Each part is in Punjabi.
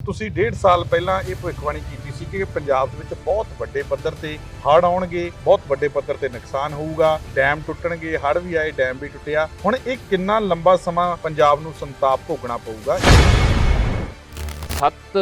ਤੁਸੀਂ ਡੇਢ ਸਾਲ ਪਹਿਲਾਂ ਇਹ ਭਵਿੱਖਬਾਣੀ ਕੀਤੀ ਸੀ ਕਿ ਪੰਜਾਬ ਦੇ ਵਿੱਚ ਬਹੁਤ ਵੱਡੇ ਪੱਧਰ ਤੇ ਹੜ੍ਹ ਆਉਣਗੇ, ਬਹੁਤ ਵੱਡੇ ਪੱਧਰ ਤੇ ਨੁਕਸਾਨ ਹੋਊਗਾ, ਡੈਮ ਟੁੱਟਣਗੇ, ਹੜ੍ਹ ਵੀ ਆਏ, ਡੈਮ ਵੀ ਟੁੱਟਿਆ। ਹੁਣ ਇਹ ਕਿੰਨਾ ਲੰਬਾ ਸਮਾਂ ਪੰਜਾਬ ਨੂੰ ਸੰਤਾਪ ਭੋਗਣਾ ਪਊਗਾ? 7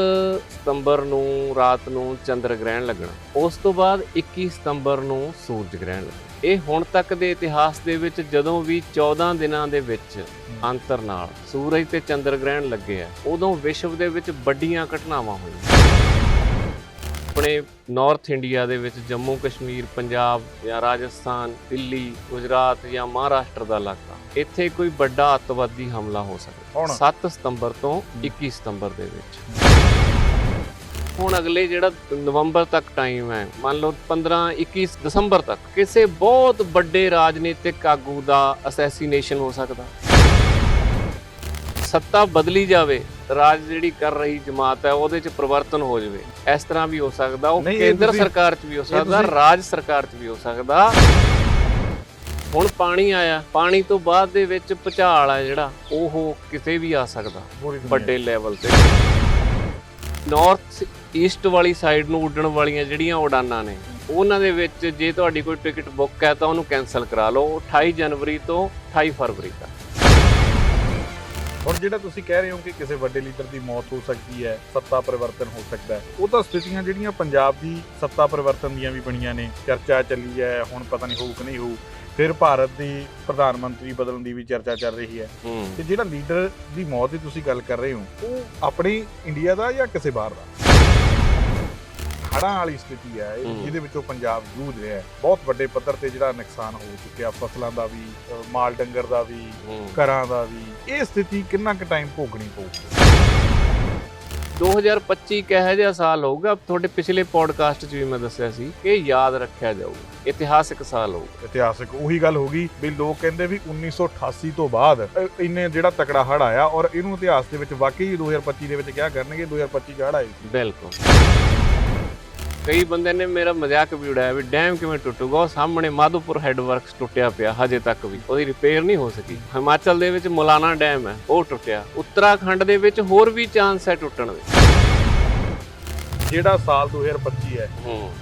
ਸਤੰਬਰ ਨੂੰ ਰਾਤ ਨੂੰ ਚੰਦਰ ਗ੍ਰਹਿਣ ਲੱਗਣਾ, ਉਸ ਤੋਂ ਬਾਅਦ 21 ਸਤੰਬਰ ਨੂੰ ਸੂਰਜ ਗ੍ਰਹਿਣ ਲੱਗਣਾ। ਇਹ ਹੁਣ ਤੱਕ ਦੇ ਇਤਿਹਾਸ ਦੇ ਵਿੱਚ ਜਦੋਂ ਵੀ 14 ਦਿਨਾਂ ਦੇ ਵਿੱਚ ਅੰਤਰ ਨਾਲ ਸੂਰਜ ਤੇ ਚੰਦਰ ਗ੍ਰਹਿਣ ਲੱਗੇ ਆ ਉਦੋਂ ਵਿਸ਼ਵ ਦੇ ਵਿੱਚ ਵੱਡੀਆਂ ਘਟਨਾਵਾਂ ਹੋਈਆਂ। ਆਪਣੇ ਨਾਰਥ ਇੰਡੀਆ ਦੇ ਵਿੱਚ ਜੰਮੂ ਕਸ਼ਮੀਰ ਪੰਜਾਬ ਜਾਂ ਰਾਜਸਥਾਨ ਦਿੱਲੀ ਗੁਜਰਾਤ ਜਾਂ ਮਹਾਰਾਸ਼ਟਰ ਦਾ ਇਲਾਕਾ ਇੱਥੇ ਕੋਈ ਵੱਡਾ ਅੱਤਵਾਦੀ ਹਮਲਾ ਹੋ ਸਕਦਾ। ਹੁਣ? 7 ਸਤੰਬਰ ਤੋਂ 21 ਸਤੰਬਰ ਦੇ ਵਿੱਚ। ਹੁਣ ਅਗਲੇ ਜਿਹੜਾ ਨਵੰਬਰ ਤੱਕ ਟਾਈਮ ਹੈ ਮੰਨ ਲਓ 15 21 ਦਸੰਬਰ ਤੱਕ ਕਿਸੇ ਬਹੁਤ ਵੱਡੇ ਰਾਜਨੀਤਿਕ ਆਗੂ ਦਾ ਅਸੈਸੀਨੇਸ਼ਨ ਹੋ ਸਕਦਾ। ਸੱਤਾ ਬਦਲੀ ਜਾਵੇ ਰਾਜ ਜਿਹੜੀ ਕਰ ਰਹੀ ਜਮਾਤ ਹੈ ਉਹਦੇ ਚ ਪਰਿਵਰਤਨ ਹੋ ਜਾਵੇ। ਇਸ ਤਰ੍ਹਾਂ ਵੀ ਹੋ ਸਕਦਾ ਉਹ ਨਹੀਂ, ਇਹ ਕੇਂਦਰ ਤੁਸੀਂ- ਸਰਕਾਰ ਚ ਵੀ ਹੋ ਸਕਦਾ ਤੁਸੀਂ- ਰਾਜ ਸਰਕਾਰ ਚ ਵੀ ਹੋ ਸਕਦਾ। ਹੁਣ ਪਾਣੀ ਆਇਆ ਪਾਣੀ ਤੋਂ ਬਾਅਦ ਦੇ ਵਿੱਚ ਭੁਚਾਲ ਆ ਜਿਹੜਾ ਉਹ ਕਿਤੇ ਵੀ ਆ ਸਕਦਾ ਵੱਡੇ ਲੈਵਲ ਤੇ। ਨਾਰਥ ਈਸਟ ਵਾਲੀ ਸਾਈਡ ਨੂੰ ਉੱਡਣ ਵਾਲੀਆਂ ਜਿਹੜੀਆਂ ਉਡਾਨਾਂ ਨੇ, ਉਹਨਾਂ ਦੇ ਵਿੱਚ ਜੇ ਤੁਹਾਡੀ ਕੋਈ ਟਿਕਟ ਬੁੱਕ ਹੈ ਤਾਂ ਉਹਨੂੰ ਕੈਨਸਲ ਕਰਾ ਲਓ। 28 ਜਨਵਰੀ ਤੋਂ 28 ਫਰਵਰੀ ਤੱਕ। ਹੁਣ ਜਿਹੜਾ ਤੁਸੀਂ ਕਹਿ ਰਹੇ ਹੋ ਕਿ ਕਿਸੇ ਵੱਡੇ ਲੀਡਰ ਦੀ ਮੌਤ ਹੋ ਸਕਦੀ ਹੈ ਸੱਤਾ ਪਰਿਵਰਤਨ ਹੋ ਸਕਦਾ ਹੈ ਉਹ ਤਾਂ ਸਥਿਤੀਆਂ ਜਿਹੜੀਆਂ ਪੰਜਾਬ ਦੀ ਸੱਤਾ ਪਰਿਵਰਤਨ ਦੀਆਂ ਵੀ ਬਣੀਆਂ ਨੇ ਚਰਚਾ ਚੱਲੀ ਹੈ ਹੁਣ ਪਤਾ ਨਹੀਂ ਹੋਊ ਕਿ ਨਹੀਂ ਹੋਊ ਫਿਰ ਭਾਰਤ ਦੀ ਪ੍ਰਧਾਨ ਮੰਤਰੀ ਬਦਲਣ ਦੀ ਵੀ ਚਰਚਾ ਚੱਲ ਰਹੀ ਹੈ। ਹੂੰ। ਤੇ ਜਿਹੜਾ ਲੀਡਰ ਦੀ ਮੌਤ ਦੀ ਤੁਸੀਂ ਗੱਲ ਕਰ ਰਹੇ ਹੋ ਉਹ ਆਪਣੇ ਇੰਡੀਆ ਦਾ ਜਾਂ ਕਿਸੇ ਬਾਹਰ ਦਾ? ਹੜ੍ਹਾਂ ਵਾਲੀ ਸਥਿਤੀ ਹੈ। ਜਿਹਦੇ ਵਿੱਚੋਂ ਪੰਜਾਬ ਜੂਝ ਰਿਹਾ ਹੈ। ਬਹੁਤ ਵੱਡੇ ਪੱਧਰ ਤੇ ਜਿਹੜਾ ਨੁਕਸਾਨ ਹੋ ਚੁੱਕਿਆ ਫਸਲਾਂ ਦਾ ਵੀ ਮਾਲ ਡੰਗਰ ਦਾ ਵੀ ਘਰਾਂ ਦਾ ਵੀ ਇਹ ਸਥਿਤੀ ਕਿੰਨਾ ਕੁ ਟਾਈਮ ਭੋਗਣੀ ਪਊਗੀ? 2025 ਕਿਹੋ ਜਿਹਾ ਸਾਲ ਹੋਊਗਾ? ਤੁਹਾਡੇ ਪਿਛਲੇ ਪੋਡਕਾਸਟ 'ਚ ਵੀ ਮੈਂ ਦੱਸਿਆ ਸੀ ਕਿ ਯਾਦ ਰੱਖਿਆ ਜਾਊਗਾ ਇਤਿਹਾਸਿਕ ਸਾਲ ਹੋਊਗਾ। ਇਤਿਹਾਸਕ ਉਹੀ ਗੱਲ ਹੋ ਗਈ ਵੀ ਲੋਕ ਕਹਿੰਦੇ ਵੀ 1988 ਤੋਂ ਬਾਅਦ ਇੰਨੇ ਜਿਹੜਾ ਤਕੜਾ ਹੜ ਆਇਆ ਔਰ ਇਹਨੂੰ ਇਤਿਹਾਸ ਦੇ ਵਿੱਚ ਵਾਕਈ 2025 ਦੇ ਵਿੱਚ ਕਿਹਾ ਕਰਨਗੇ? 2025 ਚ ਹੜ ਆਈ ਬਿਲਕੁਲ। ਕਈ ਬੰਦੇ ਨੇ ਮੇਰਾ ਮਜ਼ਾਕ ਵੀ ਉਡਾਇਆ ਵੀ ਡੈਮ ਕਿਵੇਂ ਟੁੱਟੂਗਾ ਉਹ ਸਾਹਮਣੇ ਮਾਧੋਪੁਰ ਹੈੱਡ ਵਰਕਸ ਟੁੱਟਿਆ ਪਿਆ ਹਜੇ ਤੱਕ ਵੀ। ਉਹਦੀ ਰਿਪੇਅਰ ਨਹੀਂ ਹੋ ਸਕੀ। ਹਿਮਾਚਲ ਦੇ ਵਿੱਚ ਮੁਲਾਨਾ ਡੈਮ ਹੈ ਉਹ ਟੁੱਟਿਆ। ਉੱਤਰਾਖੰਡ ਦੇ ਵਿੱਚ ਹੋਰ ਵੀ ਚਾਂਸ ਹੈ ਟੁੱਟਣ ਦੇ। ਜਿਹੜਾ ਸਾਲ 2025 ਹੈ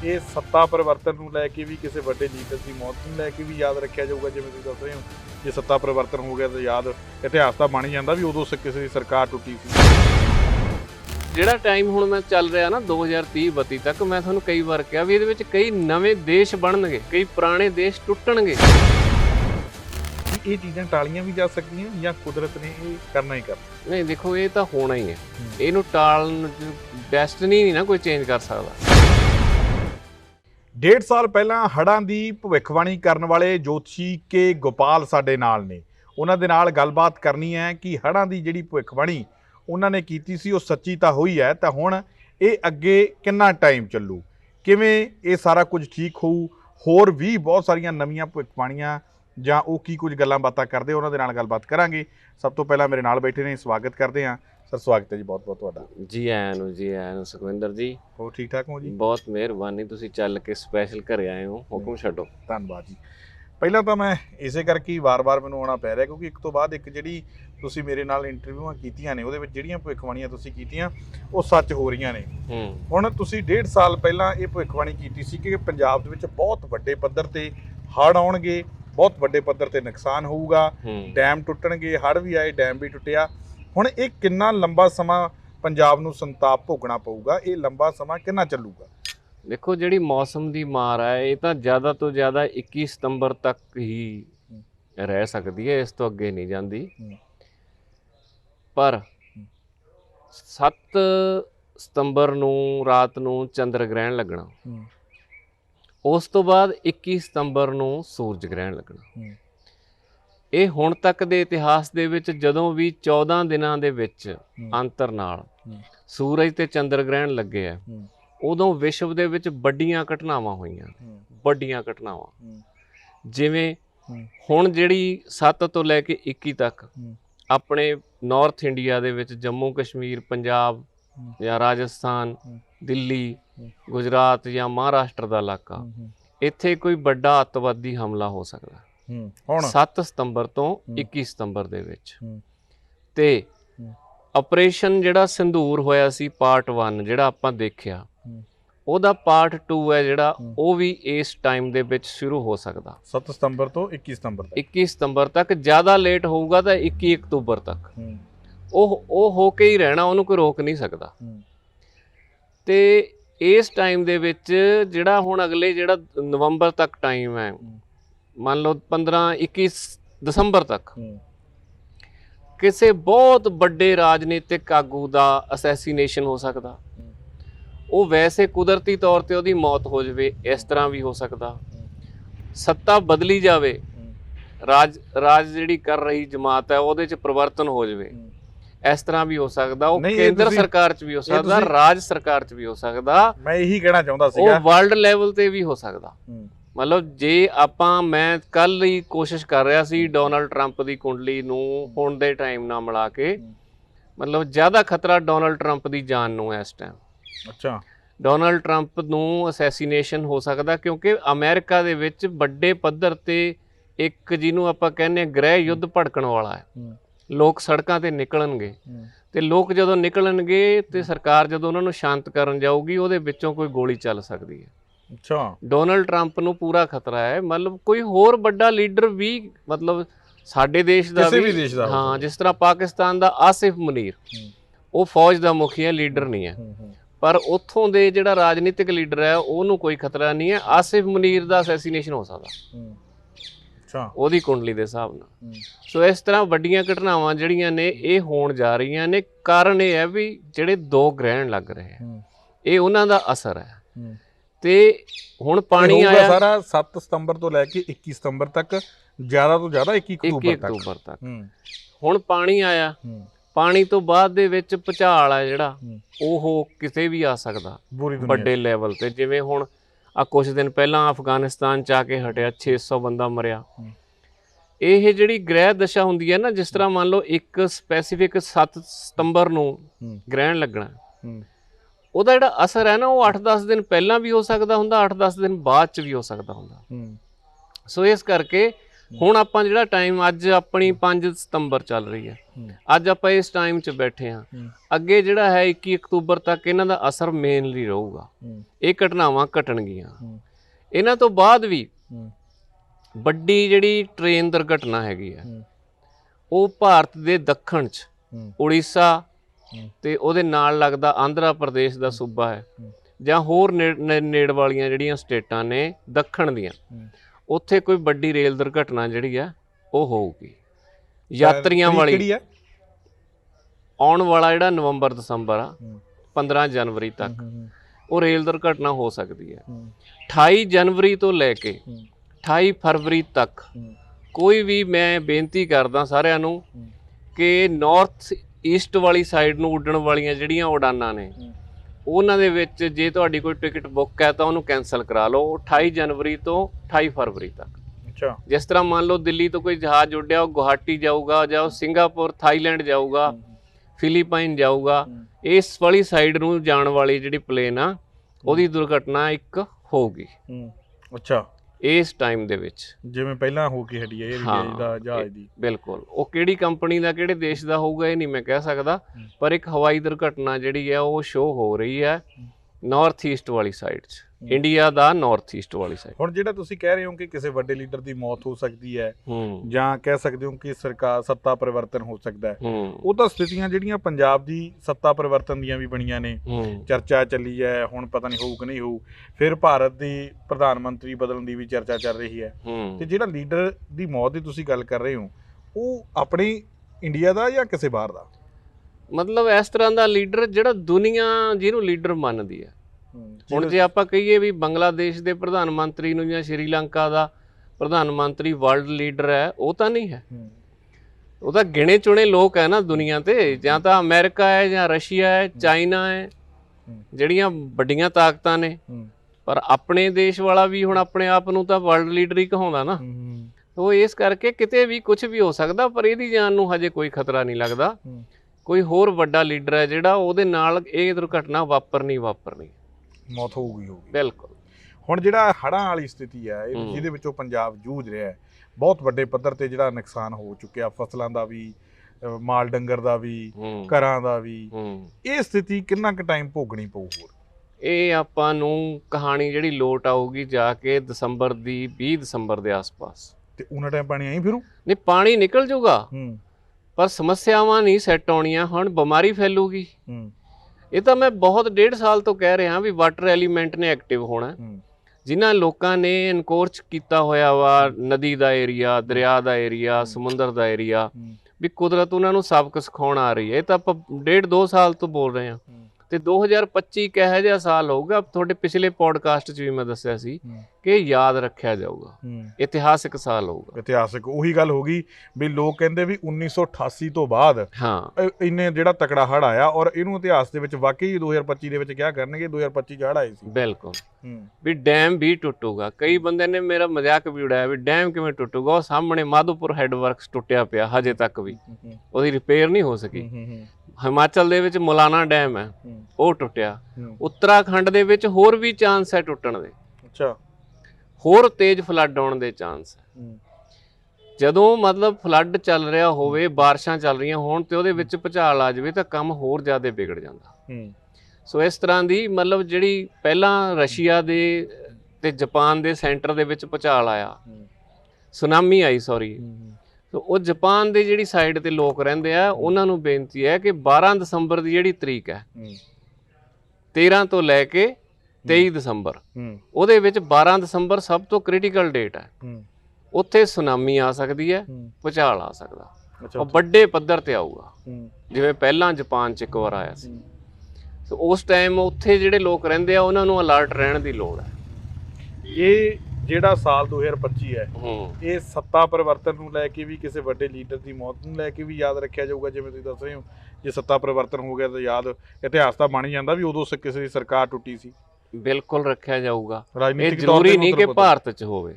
ਇਹ ਸੱਤਾ ਪਰਿਵਰਤਨ ਨੂੰ ਲੈ ਕੇ ਵੀ ਕਿਸੇ ਵੱਡੇ ਲੀਡਰ ਦੀ ਮੌਤ ਨੂੰ ਲੈ ਕੇ ਵੀ ਯਾਦ ਰੱਖਿਆ ਜਾਊਗਾ ਜਿਵੇਂ ਤੁਸੀਂ ਦੱਸ ਰਹੇ ਹੋ। ਜੇ ਸੱਤਾ ਪਰਿਵਰਤਨ ਹੋ ਗਿਆ ਤਾਂ ਯਾਦ ਇਤਿਹਾਸ ਤਾਂ ਬਣ ਜਾਂਦਾ ਵੀ ਉਦੋਂ ਕਿਸੇ ਦੀ ਸਰਕਾਰ ਟੁੱਟੀ ਸੀ। ਜਿਹੜਾ ਟਾਈਮ ਹੁਣ ਮੈਂ ਚੱਲ ਰਿਹਾ ਨਾ 2030 32 ਤੱਕ ਮੈਂ ਤੁਹਾਨੂੰ ਕਈ ਵਾਰ ਕਿਹਾ ਵੀ ਇਹਦੇ ਵਿੱਚ ਕਈ ਨਵੇਂ ਦੇਸ਼ ਬਣਨਗੇ ਕਈ ਪੁਰਾਣੇ ਦੇਸ਼ ਟੁੱਟਣਗੇ। ਇਹ ਚੀਜ਼ਾਂ ਟਾਲੀਆਂ ਵੀ ਜਾ ਸਕਦੀਆਂ ਜਾਂ ਕੁਦਰਤ ਨੇ ਇਹ ਕਰਨਾ ਹੀ ਕਰਨਾ। ਨਹੀਂ ਦੇਖੋ ਇਹ ਤਾਂ ਹੋਣਾ ਹੀ ਹੈ। ਇਹਨੂੰ ਟਾਲਣ ਡੈਸਟਨੀ ਨਹੀਂ ਨਾ ਕੋਈ ਚੇਂਜ ਕਰ ਸਕਦਾ। ਡੇਢ ਸਾਲ ਪਹਿਲਾਂ ਹੜ੍ਹਾਂ ਦੀ ਭਵਿੱਖਬਾਣੀ ਕਰਨ ਵਾਲੇ ਜੋਤਸ਼ੀ ਕੇ ਗੋਪਾਲ ਸਾਡੇ ਨਾਲ ਨੇ। ਉਹਨਾਂ ਦੇ ਨਾਲ ਗੱਲਬਾਤ ਕਰਨੀ ਹੈ ਕਿ ਹੜ੍ਹਾਂ ਦੀ ਜਿਹੜੀ ਭਵਿੱਖਬਾਣੀ ਉਹਨਾਂ ਨੇ ਕੀਤੀ ਸੀ ਉਹ ਸੱਚੀ ਤਾਂ ਹੋਈ ਹੈ ਤਾਂ ਹੁਣ ਇਹ ਅੱਗੇ ਕਿੰਨਾ ਟਾਈਮ ਚੱਲੂ? ਕਿਵੇਂ ਇਹ ਸਾਰਾ ਕੁਝ ਠੀਕ ਹੋਊ? ਹੋਰ ਵੀ ਬਹੁਤ ਸਾਰੀਆਂ ਨਵੀਆਂ ਭਵਿੱਖਬਾਣੀਆਂ ਜਾਂ ਉਹ ਕੀ ਕੁਝ ਗੱਲਾਂ ਬਾਤਾਂ ਕਰਦੇ ਉਹਨਾਂ ਦੇ ਨਾਲ ਗੱਲਬਾਤ ਕਰਾਂਗੇ। ਸਭ ਤੋਂ ਪਹਿਲਾਂ ਮੇਰੇ ਨਾਲ ਬੈਠੇ ਨੇ ਸਵਾਗਤ ਕਰਦੇ ਹਾਂ। ਸਰ ਸਵਾਗਤ ਹੈ ਜੀ ਬਹੁਤ ਬਹੁਤ ਤੁਹਾਡਾ। ਜੀ ਆਇਆਂ ਨੂੰ ਜੀ ਆਇਆਂ ਨੂੰ ਸੁਖਵਿੰਦਰ ਜੀ। ਹੋਰ ਠੀਕ ਠਾਕ ਹੋ ਜੀ? ਬਹੁਤ ਮਿਹਰਬਾਨੀ ਤੁਸੀਂ ਚੱਲ ਕੇ ਸਪੈਸ਼ਲ ਘਰੇ ਆਏ ਹੋ। ਹੁਕਮ ਛੱਡੋ। ਧੰਨਵਾਦ ਜੀ। ਪਹਿਲਾਂ ਤਾਂ ਮੈਂ ਇਸੇ ਕਰਕੇ ਹੀ ਵਾਰ-ਵਾਰ ਮੈਨੂੰ ਆਉਣਾ ਪੈ ਰਿਹਾ ਕਿਉਂਕਿ ਇੱਕ ਤੋਂ ਬਾਅਦ ਇੱਕ ਜਿਹੜੀ ਤੁਸੀਂ ਮੇਰੇ ਨਾਲ ਇੰਟਰਵਿਊਆਂ ਕੀਤੀਆਂ ਨੇ ਉਹਦੇ ਵਿੱਚ ਜਿਹੜੀਆਂ ਭਵਿੱਖਬਾਣੀਆਂ ਤੁਸੀਂ ਕੀਤੀਆਂ ਉਹ ਸੱਚ ਹੋ ਰਹੀਆਂ ਨੇ। ਹੁਣ ਤੁਸੀਂ ਡੇਢ ਸਾਲ ਪਹਿਲਾਂ ਇਹ ਭਵਿੱਖਬਾਣੀ ਕੀਤੀ ਸੀ ਕਿ ਪੰਜਾਬ ਦੇ ਵਿੱਚ ਬਹੁਤ ਵੱਡੇ ਪੱਧਰ ਤੇ ਹੜ੍ਹ ਆਉਣਗੇ ਬਹੁਤ ਵੱਡੇ ਪੱਧਰ ਤੇ ਨੁਕਸਾਨ ਹੋਊਗਾ ਡੈਮ ਟੁੱਟਣਗੇ ਹੜ੍ਹ ਵੀ ਆਏ ਡੈਮ ਵੀ ਟੁੱਟਿਆ। ਹੁਣ ਇਹ ਕਿੰਨਾ ਲੰਬਾ ਸਮਾਂ ਪੰਜਾਬ ਨੂੰ ਸੰਤਾਪ ਭੋਗਣਾ ਪਊਗਾ ਇਹ ਲੰਬਾ ਸਮਾਂ ਕਿੰਨਾ ਚੱਲੂਗਾ? ਦੇਖੋ ਜਿਹੜੀ ਮੌਸਮ ਦੀ ਮਾਰ ਹੈ ਇਹ ਤਾਂ ਜ਼ਿਆਦਾ ਤੋਂ ਜ਼ਿਆਦਾ 21 ਸਤੰਬਰ ਤੱਕ ਹੀ ਰਹਿ ਸਕਦੀ ਹੈ ਇਸ ਤੋਂ ਅੱਗੇ ਨਹੀਂ ਜਾਂਦੀ। ਪਰ 7 ਸਤੰਬਰ ਨੂੰ ਰਾਤ ਨੂੰ ਚੰਦਰ ਗ੍ਰਹਿਣ ਲੱਗਣਾ ਉਸ ਤੋਂ ਬਾਅਦ 21 ਸਤੰਬਰ ਨੂੰ ਸੂਰਜ ਗ੍ਰਹਿਣ ਲੱਗਣਾ। ਇਹ ਹੁਣ ਤੱਕ ਦੇ ਇਤਿਹਾਸ ਦੇ ਵਿੱਚ ਜਦੋਂ ਵੀ 14 ਦਿਨਾਂ ਦੇ ਵਿੱਚ ਅੰਤਰ ਨਾਲ। ਸੂਰਜ ਤੇ ਚੰਦਰ ਗ੍ਰਹਿਣ ਲੱਗੇ ਆ। ਉਦੋਂ ਵਿਸ਼ਵ ਦੇ ਵਿੱਚ ਵੱਡੀਆਂ ਘਟਨਾਵਾਂ ਹੋਈਆਂ ਵੱਡੀਆਂ ਘਟਨਾਵਾਂ। ਜਿਵੇਂ। ਹੁਣ ਜਿਹੜੀ 7 ਤੋਂ ਲੈ ਕੇ 21 ਤੱਕ। ਆਪਣੇ ਨਾਰਥ ਇੰਡੀਆ ਦੇ ਵਿੱਚ ਜੰਮੂ ਕਸ਼ਮੀਰ ਪੰਜਾਬ। ਜਾਂ ਰਾਜਸਥਾਨ। ਦਿੱਲੀ। ਗੁਜਰਾਤ ਜਾਂ ਮਹਾਰਾਸ਼ਟਰ ਦਾ ਇਲਾਕਾ ਇੱਥੇ ਕੋਈ ਵੱਡਾ ਅੱਤਵਾਦੀ ਹਮਲਾ ਹੋ ਸਕਦਾ ਹੂੰ ਹੁਣ 7 ਸਤੰਬਰ ਤੋਂ ਹੂੰ। 21 ਸਤੰਬਰ ਦੇ ਵਿੱਚ। ਤੇ। ਆਪਰੇਸ਼ਨ ਜਿਹੜਾ ਸਿੰਦੂਰ ਹੋਇਆ ਸੀ ਪਾਰਟ 1 ਜਿਹੜਾ ਆਪਾਂ ਦੇਖਿਆ। ਉਹਦਾ ਪਾਰਟ 2 ਹੈ ਜਿਹੜਾ। ਉਹ ਵੀ ਇਸ ਟਾਈਮ ਦੇ ਵਿੱਚ ਸ਼ੁਰੂ ਹੋ ਸਕਦਾ। 7 ਸਤੰਬਰ ਤੋਂ 21 ਸਤੰਬਰ ਤੱਕ। 21 ਸਤੰਬਰ ਤੱਕ ਜ਼ਿਆਦਾ ਲੇਟ ਹੋਊਗਾ ਤਾਂ 21 ਅਕਤੂਬਰ ਤੱਕ। ਉਹ ਉਹ ਹੋ ਕੇ ਹੀ ਰਹਿਣਾ ਉਹਨੂੰ ਕੋਈ ਰੋਕ ਨਹੀਂ ਸਕਦਾ। ਤੇ ਇਸ ਟਾਈਮ ਦੇ ਵਿੱਚ ਜਿਹੜਾ ਹੁਣ ਅਗਲੇ ਜਿਹੜਾ ਨਵੰਬਰ ਤੱਕ ਟਾਈਮ ਹੈ। ਮੰਨ ਲਓ 15 21 ਦਸੰਬਰ ਤੱਕ। ਕਿਸੇ ਬਹੁਤ ਵੱਡੇ ਰਾਜਨੀਤਿਕ ਆਗੂ ਦਾ ਅਸੈਸੀਨੇਸ਼ਨ ਹੋ ਸਕਦਾ। ਉਹ ਵੈਸੇ ਕੁਦਰਤੀ ਤੌਰ ਤੇ ਉਹਦੀ ਮੌਤ ਹੋ ਜਾਵੇ ਇਸ ਤਰ੍ਹਾਂ ਵੀ ਹੋ ਸਕਦਾ ਸੱਤਾ ਬਦਲੀ ਜਾਵੇ। ਰਾਜ ਰਾਜ ਜਿਹੜੀ ਕਰ ਰਹੀ ਜਮਾਤ ਹੈ ਉਹਦੇ ਚ ਪਰਿਵਰਤਨ ਹੋ ਜਾਵੇ। ਇਸ ਤਰ੍ਹਾਂ ਵੀ ਹੋ ਸਕਦਾ ਉਹ ਕੇਂਦਰ ਸਰਕਾਰ ਚ ਵੀ ਹੋ ਸਕਦਾ ਰਾਜ ਸਰਕਾਰ ਚ ਵੀ ਹੋ ਸਕਦਾ ਮੈਂ ਇਹੀ ਕਹਿਣਾ ਚਾਹੁੰਦਾ ਸੀਗਾ ਉਹ ਵਰਲਡ ਲੈਵਲ ਤੇ ਵੀ ਹੋ ਸਕਦਾ ਮਤਲਬ ਜੇ ਆਪਾਂ ਮੈਂ ਕੱਲ ਹੀ ਕੋਸ਼ਿਸ਼ ਕਰ ਰਿਹਾ ਸੀ ਡੋਨਲਡ ਟਰੰਪ ਦੀ ਕੁੰਡਲੀ ਨੂੰ ਹੁਣ ਦੇ ਟਾਈਮ ਨਾਲ ਮਿਲਾ ਕੇ। ਮਤਲਬ ਜ਼ਿਆਦਾ ਖਤਰਾ ਡੋਨਲਡ ਟਰੰਪ ਦੀ ਜਾਨ ਨੂੰ ਹੈ ਇਸ ਟਾਈਮ ਅੱਛਾ। ਡੋਨਲਡ ਟਰੰਪ ਨੂੰ ਅਸੈਸੀਨੇਸ਼ਨ ਹੋ ਸਕਦਾ ਕਿਉਂਕਿ ਅਮਰੀਕਾ ਦੇ ਵਿੱਚ ਵੱਡੇ ਪੱਧਰ ਤੇ ਇੱਕ ਜਿਹਨੂੰ ਆਪਾਂ ਕਹਿੰਦੇ ਗ੍ਰਹਿ ਯੁੱਧ ਭੜਕਣ ਵਾਲਾ ਹੈ। ਲੋਕ ਸੜਕਾਂ ਤੇ ਨਿਕਲਣਗੇ। ਤੇ ਲੋਕ ਜਦੋਂ ਨਿਕਲਣਗੇ ਤੇ ਸਰਕਾਰ ਜਦੋਂ ਉਹਨਾਂ ਨੂੰ ਸ਼ਾਂਤ ਕਰਨ ਜਾਊਗੀ ਉਹਦੇ ਵਿੱਚੋਂ ਕੋਈ ਗੋਲੀ ਚੱਲ ਸਕਦੀ ਹੈ। ਅੱਛਾ। ਡੋਨਲਡ ਟਰੰਪ ਨੂੰ ਪੂਰਾ ਖਤਰਾ ਹੈ। ਮਤਲਬ ਕੋਈ ਹੋਰ ਵੱਡਾ ਲੀਡਰ ਵੀ ਮਤਲਬ ਸਾਡੇ ਦੇਸ਼ ਦਾ ਕਿਸੇ ਵੀ ਦੇਸ਼ ਦਾ ਹੋ। ਜਿਸ ਤਰ੍ਹਾਂ ਪਾਕਿਸਤਾਨ ਦਾ ਆਸਿਫ ਮੁਨੀਰ। ਉਹ ਫੌਜ ਦਾ ਮੁਖੀ ਹੈ ਲੀਡਰ ਨਹੀਂ ਹੂੰ। ਪਰ ਉੱਥੋਂ ਦੇ ਜਿਹੜਾ ਰਾਜਨੀਤਿਕ ਲੀਡਰ ਹੈ ਉਹਨੂੰ ਕੋਈ ਖਤਰਾ ਨਹੀਂ ਹੈ। ਆਸਿਫ ਮੁਨੀਰ ਦਾ ਅਸੈਸੀਨੇਸ਼ਨ ਹੋ ਸਕਦਾ। ਅੱਛਾ। ਉਹਦੀ ਕੁੰਡਲੀ ਦੇ ਹਿਸਾਬ ਨਾਲ। ਸੋ ਇਸ ਤਰ੍ਹਾਂ ਵੱਡੀਆਂ ਘਟਨਾਵਾਂ ਜਿਹੜੀਆਂ ਨੇ ਇਹ ਹੋਣ ਜਾ ਰਹੀਆਂ ਨੇ। ਕਾਰਨ ਇਹ ਹੈ ਵੀ ਜਿਹੜੇ ਦੋ ਗ੍ਰਹਿਣ ਲੱਗ ਰਹੇ ਆ। ਇਹ ਉਹਨਾਂ ਦਾ ਅਸਰ ਹੈ। ਤੇ ਹੁਣ ਪਾਣੀ ਆਇਆ। ਸਾਰਾ 7 ਸਤੰਬਰ ਤੋਂ ਲੈ ਕੇ 21 ਸਤੰਬਰ ਤੱਕ ਜ਼ਿਆਦਾ ਤੋਂ ਜ਼ਿਆਦਾ 21 21 ਅਕਤੂਬਰ ਤੱਕ। ਅਕਤੂਬਰ ਤੱਕ। ਹੁਣ ਪਾਣੀ ਆਇਆ। ਪਾਣੀ ਤੋਂ ਬਾਅਦ ਦੇ ਵਿੱਚ ਭੁਚਾਲ ਆ ਜਿਹੜਾ। ਉਹ ਕਿਤੇ ਵੀ ਆ ਸਕਦਾ। ਵੱਡੇ ਲੈਵਲ ਤੇ ਜਿਵੇਂ ਹੁਣ ਆ ਕੁਝ ਦਿਨ ਪਹਿਲਾਂ ਅਫਗਾਨਿਸਤਾਨ ਚ ਆ ਕੇ ਹਟਿਆ 600 ਬੰਦਾ ਮਰਿਆ। ਇਹ ਜਿਹੜੀ ਗ੍ਰਹਿ ਦਸ਼ਾ ਹੁੰਦੀ ਹੈ ਨਾ ਜਿਸ ਤਰ੍ਹਾਂ ਮੰਨ ਲਓ ਇੱਕ ਸਪੈਸੀਫਿਕ 7 ਸਤੰਬਰ ਨੂੰ ਗ੍ਰਹਿਣ ਲੱਗਣਾ। ਉਹਦਾ ਜਿਹੜਾ ਅਸਰ ਹੈ ਨਾ ਉਹ 8-10 ਦਿਨ ਪਹਿਲਾਂ ਵੀ ਹੋ ਸਕਦਾ ਹੁੰਦਾ 8-10 ਦਿਨ ਬਾਅਦ ਚ ਵੀ ਹੋ ਸਕਦਾ ਹੁੰਦਾ। ਸੋ ਇਸ ਕਰਕੇ ਹੁਣ ਆਪਾਂ ਜਿਹੜਾ ਟਾਈਮ ਅੱਜ ਆਪਣੀ 5 ਸਤੰਬਰ ਚੱਲ ਰਹੀ ਹੈ। ਅੱਜ ਆਪਾਂ ਇਸ ਟਾਈਮ 'ਚ ਬੈਠੇ ਹਾਂ। ਅੱਗੇ ਜਿਹੜਾ ਹੈ 21 ਅਕਤੂਬਰ ਤੱਕ ਇਹਨਾਂ ਦਾ ਅਸਰ ਮੇਨਲੀ ਰਹੂਗਾ। ਇਹ ਘਟਨਾਵਾਂ ਘਟਣਗੀਆਂ। ਇਹਨਾਂ ਤੋਂ ਬਾਅਦ ਵੀ ਵੱਡੀ ਜਿਹੜੀ ਟ੍ਰੇਨ ਦੁਰਘਟਨਾ ਹੈਗੀ ਹੈ ਉਹ ਭਾਰਤ ਦੇ ਦੱਖਣ 'ਚ ਉੜੀਸਾ। ਤੇ ਉਹਦੇ ਨਾਲ ਲੱਗਦਾ ਆਂਧਰਾ ਪ੍ਰਦੇਸ਼ ਦਾ ਸੂਬਾ ਹੈ। ਜਾਂ ਹੋਰ ਨੇੜ- ਵਾਲੀਆਂ ਜਿਹੜੀਆਂ ਸਟੇਟਾਂ ਨੇ ਦੱਖਣ ਦੀਆਂ। ਉੱਥੇ ਕੋਈ ਵੱਡੀ ਰੇਲ ਦੁਰਘਟਨਾ ਜਿਹੜੀ ਆ ਉਹ ਹੋਊਗੀ। ਯਾਤਰੀਆਂ ਵਾਲੀ ਆਉਣ ਵਾਲਾ ਜਿਹੜਾ ਨਵੰਬਰ ਦਸੰਬਰ ਆ ਹੂੰ। 15 ਜਨਵਰੀ ਤੱਕ। ਉਹ ਰੇਲ ਦੁਰਘਟਨਾ ਹੋ ਸਕਦੀ ਹੈ ਹੂੰ। 28 ਜਨਵਰੀ ਤੋਂ ਲੈ ਕੇ ਹੂੰ। 28 ਫਰਵਰੀ ਤੱਕ ਕੋਈ ਵੀ ਮੈਂ ਬੇਨਤੀ ਕਰਦਾ ਸਾਰਿਆਂ ਨੂੰ। ਕਿ ਨਾਰਥ ਈਸਟ ਵਾਲੀ ਸਾਈਡ ਨੂੰ ਉੱਡਣ ਵਾਲੀਆਂ ਜਿਹੜੀਆਂ ਉਡਾਨਾਂ ਨੇ। ਉਹਨਾਂ ਦੇ ਵਿੱਚ ਜੇ ਤੁਹਾਡੀ ਕੋਈ ਟਿਕਟ ਬੁੱਕ ਹੈ ਤਾਂ ਉਹਨੂੰ ਕੈਨਸਲ ਕਰਾ ਲਓ 28 ਜਨਵਰੀ ਤੋਂ 28 ਫਰਵਰੀ ਤੱਕ। ਅੱਛਾ। ਜਿਸ ਤਰ੍ਹਾਂ ਮੰਨ ਲਓ ਦਿੱਲੀ ਤੋਂ ਕੋਈ ਜਹਾਜ਼ ਉੱਡਿਆ ਉਹ ਗੁਹਾਟੀ ਜਾਊਗਾ ਜਾਂ ਉਹ ਸਿੰਗਾਪੁਰ ਥਾਈਲੈਂਡ ਜਾਊਗਾ ਫਿਲੀਪਾਈਨ ਜਾਊਗਾ। ਇਸ ਵਾਲੀ ਸਾਈਡ ਨੂੰ ਜਾਣ ਵਾਲੀ ਜਿਹੜੀ ਪਲੇਨ ਆ ਉਹਦੀ ਦੁਰਘਟਨਾ ਇੱਕ ਹੋਊਗੀ। ਅੱਛਾ। ਇਸ ਟਾਈਮ ਦੇ ਵਿੱਚ। ਜਿਵੇਂ ਪਹਿਲਾਂ ਹੋ ਕੇ ਹਟੀ ਹੈ ਇਹ ਵੀ ਦਾ ਜਹਾਜ਼ ਦੀ। ਬਿਲਕੁਲ। ਉਹ ਕਿਹੜੀ ਕੰਪਨੀ ਦਾ ਕਿਹੜੇ ਦੇਸ਼ ਦਾ ਹੋਊਗਾ ਇਹ ਨਹੀਂ ਮੈਂ ਕਹਿ ਸਕਦਾ। ਪਰ ਇੱਕ ਹਵਾਈ ਦੁਰਘਟਨਾ ਜਿਹੜੀ ਹੈ ਉਹ ਸ਼ੋ ਹੋ ਰਹੀ ਹੈ। ਨਾਰਥ ਈਸਟ ਵਾਲੀ ਸਾਈਡ 'ਚ। ਇੰਡੀਆ ਦਾ ਨਾਰਥ ਈਸਟ ਵਾਲੀ ਸਾਈਡ ਹੁਣ ਜਿਹੜਾ ਤੁਸੀਂ ਕਹਿ ਰਹੇ ਹੋ ਕਿ ਕਿਸੇ ਵੱਡੇ ਲੀਡਰ ਦੀ ਮੌਤ ਹੋ ਸਕਦੀ ਹੈ ਜਾਂ ਕਹਿ ਸਕਦੇ ਹੋ ਕਿ ਸਰਕਾਰ ਸੱਤਾ ਪਰਿਵਰਤਨ ਹੋ ਸਕਦਾ ਹੈ। ਉਹ ਤਾਂ ਸਥਿਤੀਆਂ ਜਿਹੜੀਆਂ ਪੰਜਾਬ ਦੀ ਸੱਤਾ ਪਰਿਵਰਤਨ ਦੀਆਂ ਵੀ ਬਣੀਆਂ ਨੇ। ਚਰਚਾ ਚੱਲੀ ਹੈ ਹੁਣ ਪਤਾ ਨਹੀਂ ਹੋਊ ਕਿ ਨਹੀਂ ਹੋਊ। ਫਿਰ ਭਾਰਤ ਦੀ ਪ੍ਰਧਾਨ ਮੰਤਰੀ ਬਦਲਣ ਦੀ ਵੀ ਚਰਚਾ ਚੱਲ ਰਹੀ ਹੈ। ਤੇ ਜਿਹੜਾ ਲੀਡਰ ਦੀ ਮੌਤ ਦੀ ਤੁਸੀਂ ਗੱਲ ਕਰ ਰਹੇ ਹੋ ਉਹ ਆਪਣੇ ਇੰਡੀਆ ਦਾ ਜਾਂ ਕਿਸੇ ਬਾਹਰ ਦਾ? ਮਤਲਬ ਇਸ ਤਰ੍ਹਾਂ ਦਾ ਲੀਡਰ ਜਿਹੜਾ ਦੁਨੀਆ ਜਿਹਨੂੰ ਲੀਡਰ ਮੰਨਦੀ ਹੈ। ਹੁਣ ਜੇ ਆਪਾਂ ਕਹੀਏ ਵੀ ਬੰਗਲਾਦੇਸ਼ ਦੇ ਪ੍ਰਧਾਨ ਮੰਤਰੀ ਨੂੰ ਜਾਂ ਸ਼੍ਰੀਲੰਕਾ ਦਾ ਪ੍ਰਧਾਨ ਮੰਤਰੀ ਵਰਲਡ ਲੀਡਰ ਹੈ ਉਹ ਤਾਂ ਨਹੀਂ ਹੈ। ਉਹ ਤਾਂ ਗਿਣੇ ਚੁਣੇ ਲੋਕ ਹੈ ਨਾ ਦੁਨੀਆ ਤੇ ਜਾਂ ਤਾਂ ਅਮਰੀਕਾ ਹੈ ਜਾਂ ਰਸ਼ੀਆ ਹੈ ਚਾਈਨਾ ਹੈ। ਜਿਹੜੀਆਂ ਵੱਡੀਆਂ ਤਾਕਤਾਂ ਨੇ। ਪਰ ਆਪਣੇ ਦੇਸ਼ ਵਾਲਾ ਵੀ ਹੁਣ ਆਪਣੇ ਆਪ ਨੂੰ ਤਾਂ ਵਰਲਡ ਲੀਡਰ ਹੀ ਕਹਾਉਂਦਾ ਨਾ। ਉਹ ਇਸ ਕਰਕੇ ਕਿਤੇ ਵੀ ਕੁਝ ਵੀ ਹੋ ਸਕਦਾ ਪਰ ਇਹਦੀ ਜਾਨ ਨੂੰ ਹਜੇ ਕੋਈ ਖਤਰਾ ਨਹੀਂ ਲੱਗਦਾ। ਕੋਈ ਹੋਰ ਵੱਡਾ ਲੀਡਰ ਹੈ ਜਿਹੜਾ ਉਹਦੇ ਨਾਲ ਇਹ ਦੁਰਘਟਨਾ ਵਾਪਰਨੀ ਵਾਪਰਨੀ ਮੌਤ ਹੋਊਗੀ ਹੋਊਗੀ। ਬਿਲਕੁਲ। ਹੁਣ ਜਿਹੜਾ ਹੜ੍ਹਾਂ ਵਾਲੀ ਸਥਿਤੀ ਹੈ। ਜਿਹਦੇ ਵਿੱਚੋਂ ਪੰਜਾਬ ਜੂਝ ਰਿਹਾ ਹੈ ਬਹੁਤ ਵੱਡੇ ਪੱਧਰ ਤੇ ਜਿਹੜਾ ਨੁਕਸਾਨ ਹੋ ਚੁੱਕਿਆ ਫਸਲਾਂ ਦਾ ਵੀ ਮਾਲ ਡੰਗਰ ਦਾ ਵੀ ਘਰਾਂ ਦਾ ਵੀ। ਇਹ ਸਥਿਤੀ ਕਿੰਨਾ ਕੁ ਟਾਈਮ ਭੋਗਣੀ ਪਊ ਹੋਰ? ਇਹ ਆਪਾਂ ਨੂੰ ਕਹਾਣੀ ਜਿਹੜੀ ਲੋਟ ਆਊਗੀ ਜਾ ਕੇ ਦਸੰਬਰ ਦੀ 20 ਦਸੰਬਰ ਦੇ ਆਸ-ਪਾਸ। ਤੇ ਉਹਨਾਂ ਟਾਈਮ ਪਾਣੀ ਆਈ ਫਿਰੂ? ਨਹੀਂ ਪਾਣੀ ਨਿਕਲ ਜਾਊਗਾ ਹੂੰ। ਪਰ ਸਮੱਸਿਆਵਾਂ ਨਹੀਂ ਸੈੱਟ ਆਉਣੀਆਂ ਹੁਣ ਬਿਮਾਰੀ ਫੈਲੂਗੀ। ਹੂੰ। ਇਹ ਤਾਂ ਮੈਂ ਬਹੁਤ ਡੇਢ ਸਾਲ ਤੋਂ ਕਹਿ ਰਿਹਾ ਵੀ ਵਾਟਰ ਐਲੀਮੈਂਟ ਨੇ ਐਕਟਿਵ ਹੋਣਾ। ਜਿਨ੍ਹਾਂ ਲੋਕਾਂ ਨੇ ਇਨਕੋਰਚ ਕੀਤਾ ਹੋਇਆ ਵਾ ਨਦੀ ਦਾ ਏਰੀਆ ਦਰਿਆ ਦਾ ਏਰੀਆ ਸਮੁੰਦਰ ਦਾ ਏਰੀਆ ਵੀ ਕੁਦਰਤ ਉਹਨਾਂ ਨੂੰ ਸਬਕ ਸਿਖਾਉਣ ਆ ਰਹੀ ਹੈ। ਇਹ ਤਾਂ ਆਪਾਂ ਡੇਢ ਦੋ ਸਾਲ ਤੋਂ ਬੋਲ ਰਹੇ ਹੂੰ। ਤੇ 2025 ਕਿਹੋ ਜਿਹਾ ਸਾਲ ਹੋਊਗਾ? ਤੁਹਾਡੇ ਪਿਛਲੇ ਪੋਡਕਾਸਟ 'ਚ ਵੀ ਮੈਂ ਦੱਸਿਆ ਸੀ ਕਿ ਯਾਦ ਰੱਖਿਆ ਜਾਊਗਾ। ਇਤਿਹਾਸਿਕ ਸਾਲ ਹੋਊਗਾ। ਇਤਿਹਾਸਕ ਉਹੀ ਗੱਲ ਹੋ ਗਈ ਵੀ ਲੋਕ ਕਹਿੰਦੇ ਵੀ 1988 ਤੋਂ ਬਾਅਦ ਹਾਂ। ਇੰਨੇ ਜਿਹੜਾ ਤਕੜਾ ਹੜ ਆਇਆ ਔਰ ਇਹਨੂੰ ਇਤਿਹਾਸ ਦੇ ਵਿੱਚ ਵਾਕਈ 2025 ਦੇ ਵਿੱਚ ਕਿਹਾ ਕਰਨਗੇ? 2025 ਚ ਹੜ ਆਏ ਸੀ। ਬਿਲਕੁਲ। ਵੀ ਡੈਮ ਵੀ ਟੁੱਟੂਗਾ। ਕਈ ਬੰਦੇ ਨੇ ਮੇਰਾ ਮਜ਼ਾਕ ਵੀ ਉਡਾਇਆ ਵੀ ਡੈਮ ਕਿਵੇਂ ਟੁੱਟੂਗਾ? ਉਹ ਸਾਹਮਣੇ ਮਾਧੋਪੁਰ ਹੈੱਡ ਵਰਕਸ ਟੁੱਟਿਆ ਪਿਆ ਹਜੇ ਤੱਕ ਵੀ। ਉਹਦੀ ਰਿਪੇਅਰ ਨਹੀਂ ਹੋ ਸਕੀ। ਹਿਮਾਚਲ ਦੇ ਵਿੱਚ ਮੁਲਾਨਾ ਡੈਮ ਹੈ। ਉਹ ਟੁੱਟਿਆ। ਉੱਤਰਾਖੰਡ ਦੇ ਵਿੱਚ ਹੋਰ ਵੀ ਚਾਂਸ ਹੈ ਟੁੱਟਣ ਦੇ। ਅੱਛਾ। ਹੋਰ ਤੇਜ਼ ਫਲੱਡ ਆਉਣ ਦੇ ਚਾਂਸ ਹੂੰ। ਜਦੋਂ ਮਤਲਬ ਫਲੱਡ ਚੱਲ ਰਿਹਾ ਹੋਵੇ ਬਾਰਿਸ਼ਾਂ ਚੱਲ ਰਹੀਆਂ ਹੋਣ ਤੇ ਉਹਦੇ ਵਿੱਚ ਭੁਚਾਲ ਆ ਜਾਵੇ ਤਾਂ ਕੰਮ ਹੋਰ ਜ਼ਿਆਦਾ ਵਿਗੜ ਜਾਂਦਾ। ਹੂੰ ਸੋ ਇਸ ਤਰ੍ਹਾਂ ਦੀ ਮਤਲਬ ਜਿਹੜੀ ਪਹਿਲਾਂ ਰਸ਼ੀਆ ਦੇ ਤੇ ਜਾਪਾਨ ਦੇ ਸੈਂਟਰ ਦੇ ਵਿੱਚ ਭੁਚਾਲ ਆਇਆ। ਸੁਨਾਮੀ ਆਈ ਸੌਰੀ ਸੋ ਉਹ ਜਾਪਾਨ ਦੇ ਜਿਹੜੀ ਸਾਈਡ ਤੇ ਲੋਕ ਰਹਿੰਦੇ ਆ ਉਹਨਾਂ ਨੂੰ ਬੇਨਤੀ ਹੈ ਕਿ 12 ਦਸੰਬਰ ਦੀ ਜਿਹੜੀ ਤਰੀਕ ਹੈ ਹੂੰ 13 ਤੋਂ ਲੈ ਕੇ 23 ਦਸੰਬਰ ਉਹਦੇ ਵਿੱਚ 12 ਦਸੰਬਰ ਸਭ ਤੋਂ ਕ੍ਰਿਟੀਕਲ ਡੇਟ ਹੈ। ਉੱਥੇ ਸੁਨਾਮੀ ਆ ਸਕਦੀ ਹੈ ਭੁਚਾਲ ਆ ਸਕਦਾ। ਉਹ ਵੱਡੇ ਪੱਧਰ ਤੇ ਆਊਗਾ। ਜਿਵੇਂ ਪਹਿਲਾਂ ਜਾਪਾਨ ਚ ਇੱਕ ਵਾਰ ਆਇਆ ਸੀ। ਸੋ ਉਸ ਟਾਈਮ ਉੱਥੇ ਜਿਹੜੇ ਲੋਕ ਰਹਿੰਦੇ ਆ ਉਹਨਾਂ ਨੂੰ ਅਲਰਟ ਰਹਿਣ ਦੀ ਲੋੜ ਹੈ। ਇਹ ਜਿਹੜਾ ਸਾਲ 2025 ਹੈ ਇਹ ਸੱਤਾ ਪਰਿਵਰਤਨ ਨੂੰ ਲੈ ਕੇ ਵੀ ਕਿਸੇ ਵੱਡੇ ਲੀਡਰ ਦੀ ਮੌਤ ਨੂੰ ਲੈ ਕੇ ਵੀ ਯਾਦ ਰੱਖਿਆ ਜਾਊਗਾ ਜਿਵੇਂ ਤੁਸੀਂ ਦੱਸ ਰਹੇ ਹੋ। ਜੇ ਸੱਤਾ ਪਰਿਵਰਤਨ ਹੋ ਗਿਆ ਤਾਂ ਯਾਦ ਇਤਿਹਾਸ ਤਾਂ ਬਣ ਜਾਂਦਾ ਵੀ ਉਦੋਂ ਕਿਸੇ ਦੀ ਸਰਕਾਰ ਟੁੱਟੀ ਸੀ। ਬਿਲਕੁਲ ਰੱਖਿਆ ਜਾਊਗਾ। ਇਹ ਜ਼ਰੂਰੀ ਨਹੀਂ ਕਿ ਭਾਰਤ 'ਚ ਹੋਵੇ।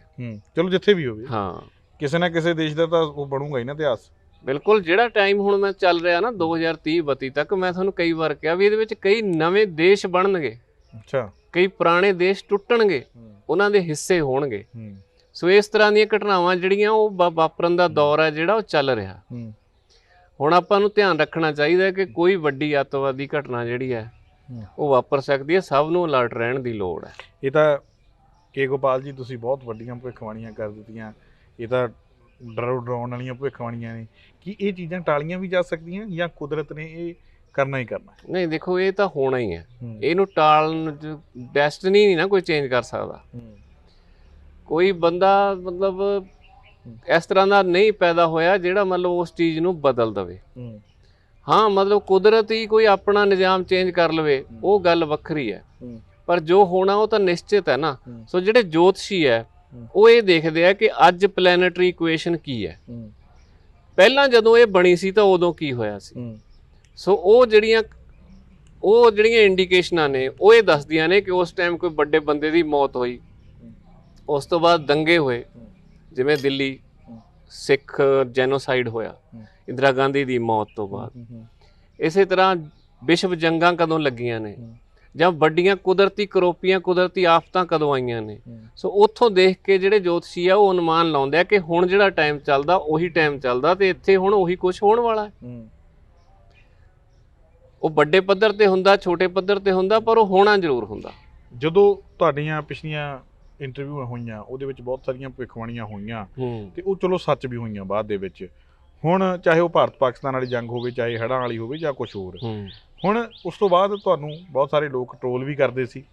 ਚਲੋ ਜਿੱਥੇ ਵੀ ਹੋਵੇ। ਹਾਂ। ਕਿਸੇ ਨਾ ਕਿਸੇ ਦੇਸ਼ ਦਾ ਤਾਂ ਉਹ ਬਣੂਗਾ ਹੀ ਨਾ ਇਤਿਹਾਸ। ਬਿਲਕੁਲ ਜਿਹੜਾ ਟਾਈਮ ਹੁਣ ਮੈਂ ਚੱਲ ਰਿਹਾ ਨਾ 2030 32 ਤੱਕ ਮੈਂ ਤੁਹਾਨੂੰ ਕਈ ਵਾਰ ਕਿਹਾ ਵੀ ਇਹਦੇ ਵਿੱਚ ਕਈ ਨਵੇਂ ਦੇਸ਼ ਬਣਨਗੇ। ਅੱਛਾ। ਕਈ ਪੁਰਾਣੇ ਦੇਸ਼ ਟੁੱਟਣਗੇ ਉਹਨਾਂ ਦੇ ਹਿੱਸੇ ਹੋਣਗੇ। ਸੋ ਇਸ ਤਰ੍ਹਾਂ ਦੀਆਂ ਘਟਨਾਵਾਂ ਜਿਹੜੀਆਂ ਉਹ ਵਾਪਰਨ ਦਾ ਦੌਰ ਹੈ ਜਿਹੜਾ ਉਹ ਚੱਲ ਰਿਹਾ। ਹੁਣ ਆਪਾਂ ਨੂੰ ਧਿਆਨ ਰੱਖਣਾ ਚਾਹੀਦਾ ਕਿ ਕੋਈ ਵੱਡੀ ਅੱਤਵਾਦੀ ਘਟਨਾ ਜਿਹੜੀ ਹੈ ਹੂੰ। ਉਹ ਵਾਪਰ ਸਕਦੀ ਹੈ ਸਭ ਨੂੰ ਅਲਰਟ ਰਹਿਣ ਦੀ ਲੋੜ ਹੈ। ਇਹ ਤਾਂ ਕੇ ਗੋਪਾਲ ਜੀ ਤੁਸੀਂ ਬਹੁਤ ਵੱਡੀਆਂ ਭਵਿੱਖਬਾਣੀਆਂ ਕਰ ਦਿੱਤੀਆਂ। ਇਹ ਤਾਂ ਡਰਾਉ ਡਰਾਉਣ ਵਾਲੀਆਂ ਭਵਿੱਖਬਾਣੀਆਂ ਨੇ ਕੀ ਇਹ ਚੀਜ਼ਾਂ ਟਾਲੀਆਂ ਵੀ ਜਾ ਸਕਦੀਆਂ ਜਾਂ ਕੁਦਰਤ ਨੇ ਇਹ ਕਰਨਾ ਹੀ ਕਰਨਾ? ਨਹੀਂ ਦੇਖੋ ਇਹ ਤਾਂ ਹੋਣਾ ਹੀ ਹੈ। ਇਹਨੂੰ ਟਾਲਣ ਡੈਸਟਨੀ ਨਹੀਂ ਨਾ ਕੋਈ ਚੇਂਜ ਕਰ ਸਕਦਾ। ਕੋਈ ਬੰਦਾ ਮਤਲਬ ਇਸ ਤਰ੍ਹਾਂ ਦਾ ਨਹੀਂ ਪੈਦਾ ਹੋਇਆ ਜਿਹੜਾ ਮਤਲਬ ਉਸ ਚੀਜ਼ ਨੂੰ ਬਦਲ ਦਵੇ। ਹੂੰ। ਮਤਲਬ ਕੁਦਰਤ ਹੀ ਕੋਈ ਆਪਣਾ ਨਿਜ਼ਾਮ ਚੇਂਜ ਕਰ ਲਵੇ ਉਹ ਗੱਲ ਵੱਖਰੀ ਹੈ। ਪਰ ਜੋ ਹੋਣਾ ਉਹ ਤਾਂ ਨਿਸ਼ਚਿਤ ਹੈ ਨਾ। ਸੋ ਜਿਹੜੇ ਜੋਤਸ਼ੀ ਹੂੰ। ਉਹ ਇਹ ਦੇਖਦੇ ਆ ਕਿ ਅੱਜ ਪਲੈਨੇਟਰੀ ਇਕੁਏਸ਼ਨ ਕੀ ਹੈ। ਪਹਿਲਾਂ ਜਦੋਂ ਇਹ ਬਣੀ ਸੀ ਤਾਂ ਉਦੋਂ ਕੀ ਹੋਇਆ ਸੀ? ਸੋ ਉਹ ਜਿਹੜੀਆਂ ਉਹ ਜਿਹੜੀਆਂ ਇੰਡੀਕੇਸ਼ਨਾਂ ਨੇ ਉਹ ਇਹ ਦੱਸਦੀਆਂ ਨੇ ਕਿ ਉਸ ਟਾਈਮ ਕੋਈ ਵੱਡੇ ਬੰਦੇ ਦੀ ਮੌਤ ਹੋਈ। ਉਸ ਤੋਂ ਬਾਅਦ ਦੰਗੇ ਹੋਏ। ਜਿਵੇਂ ਦਿੱਲੀ। ਸਿੱਖ ਜੈਨੋਸਾਈਡ ਹੋਇਆ। ਇੰਦਰਾ ਗਾਂਧੀ ਦੀ ਮੌਤ ਤੋਂ ਬਾਅਦ। ਇਸੇ ਤਰ੍ਹਾਂ ਵਿਸ਼ਵ ਜੰਗਾਂ ਕਦੋਂ ਲੱਗੀਆਂ ਨੇ। ਜਾਂ ਵੱਡੀਆਂ ਕੁਦਰਤੀ ਕਰੋਪੀਆਂ ਕੁਦਰਤੀ ਆਫਤਾਂ ਕਦੋਂ ਆਈਆਂ ਨੇ। ਸੋ ਉੱਥੋਂ ਦੇਖ ਕੇ ਜਿਹੜੇ ਜੋਤਸ਼ੀ ਆ ਉਹ ਅਨੁਮਾਨ ਲਾਉਂਦੇ ਆ ਕਿ ਹੁਣ ਜਿਹੜਾ ਟਾਈਮ ਚੱਲਦਾ ਉਹੀ ਟਾਈਮ ਚੱਲਦਾ ਤੇ ਇੱਥੇ ਹੁਣ ਉਹੀ ਕੁਝ ਹੋਣ ਵਾਲਾ ਹੈ। ਉਹ ਵੱਡੇ ਪੱਧਰ ਤੇ ਹੁੰਦਾ ਛੋਟੇ ਪੱਧਰ ਤੇ ਹੁੰਦਾ ਪਰ ਉਹ ਹੋਣਾ ਜ਼ਰੂਰ ਹੁੰਦਾ। ਜਦੋਂ ਤੁਹਾਡੀਆਂ ਪਿਛਲੀਆਂ ਇੰਟਰਵਿਊ ਹੋਈਆਂ ਉਹਦੇ ਵਿੱਚ ਬਹੁਤ ਸਾਰੀਆਂ ਭਵਿੱਖਬਾਣੀਆਂ ਹੋਈਆਂ ਤੇ ਉਹ ਚਲੋ ਸੱਚ ਵੀ ਹੋਈਆਂ ਬਾਅਦ ਦੇ ਵਿੱਚ। ਹੁਣ ਚਾਹੇ ਉਹ ਭਾਰਤ ਪਾਕਿਸਤਾਨ ਵਾਲੀ ਜੰਗ ਹੋਵੇ ਚਾਹੇ ਹੜ੍ਹਾਂ ਵਾਲੀ ਹੋਵੇ ਜਾਂ ਕੁਝ ਹੋਰ। ਹੁਣ ਉਸ ਤੋਂ ਬਾਅਦ ਤੁਹਾਨੂੰ ਬਹੁਤ ਸਾਰੇ ਲੋਕ ਟ੍ਰੋਲ ਵੀ ਕਰਦੇ ਸੀ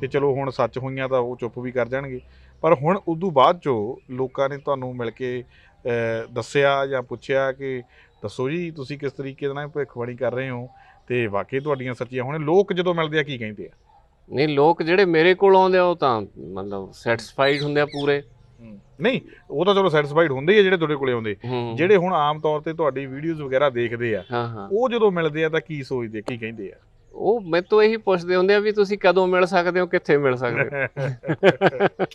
ਤੇ ਚਲੋ ਹੁਣ ਸੱਚ ਹੋਈਆਂ ਤਾਂ ਉਹ ਚੁੱਪ ਵੀ ਕਰ ਜਾਣਗੇ। ਪਰ ਹੁਣ ਉਦੋਂ ਬਾਅਦ ਚੋਂ ਲੋਕਾਂ ਨੇ ਤੁਹਾਨੂੰ ਮਿਲ ਕੇ ਦੱਸਿਆ ਜਾਂ ਪੁੱਛਿਆ ਕਿ ਦੱਸੋ ਜੀ ਤੁਸੀਂ ਕਿਸ ਤਰੀਕੇ ਨਾਲ ਭਵਿੱਖਬਾਣੀ ਕਰ ਰਹੇ ਹੋ? ਤੇ ਵਾਕਈ ਤੁਹਾਡੀਆਂ ਸੱਚੀਆਂ ਹੁਣ ਲੋਕ ਜਦੋਂ ਮਿਲਦੇ ਆ ਕੀ ਕਹਿੰਦੇ ਆ? ਨਹੀਂ ਲੋਕ ਜਿਹੜੇ ਮੇਰੇ ਕੋਲ ਆਉਂਦੇ ਆ ਉਹ ਤਾਂ ਮਤਲਬ ਸੈਟੀਸਫਾਈਡ ਹੁੰਦੇ ਆ ਪੂਰੇ। ਨਹੀਂ ਉਹ ਤਾਂ ਚਲੋ ਸੈਟੀਸਫਾਈਡ ਹੁੰਦੇ ਹੀ ਆ ਜਿਹੜੇ ਤੁਹਾਡੇ ਕੋਲੇ ਆਉਂਦੇ। ਹੂੰ ਜਿਹੜੇ ਹੁਣ ਆਮ ਤੌਰ ਤੇ ਤੁਹਾਡੀ ਵੀਡੀਓਜ਼ ਵਗੈਰਾ ਦੇਖਦੇ ਆ ਹਾਂ ਹਾਂ। ਉਹ ਜਦੋਂ ਮਿਲਦੇ ਆ ਤਾਂ ਕੀ ਸੋਚਦੇ ਕੀ ਕਹਿੰਦੇ ਆ? ਉਹ ਮੇਰੇ ਤੋਂ ਇਹੀ ਪੁੱਛਦੇ ਹੁੰਦੇ ਆ ਵੀ ਤੁਸੀਂ ਕਦੋਂ ਮਿਲ ਸਕਦੇ ਹੋ ਕਿੱਥੇ ਮਿਲ ਸਕਦੇ ਹੋ?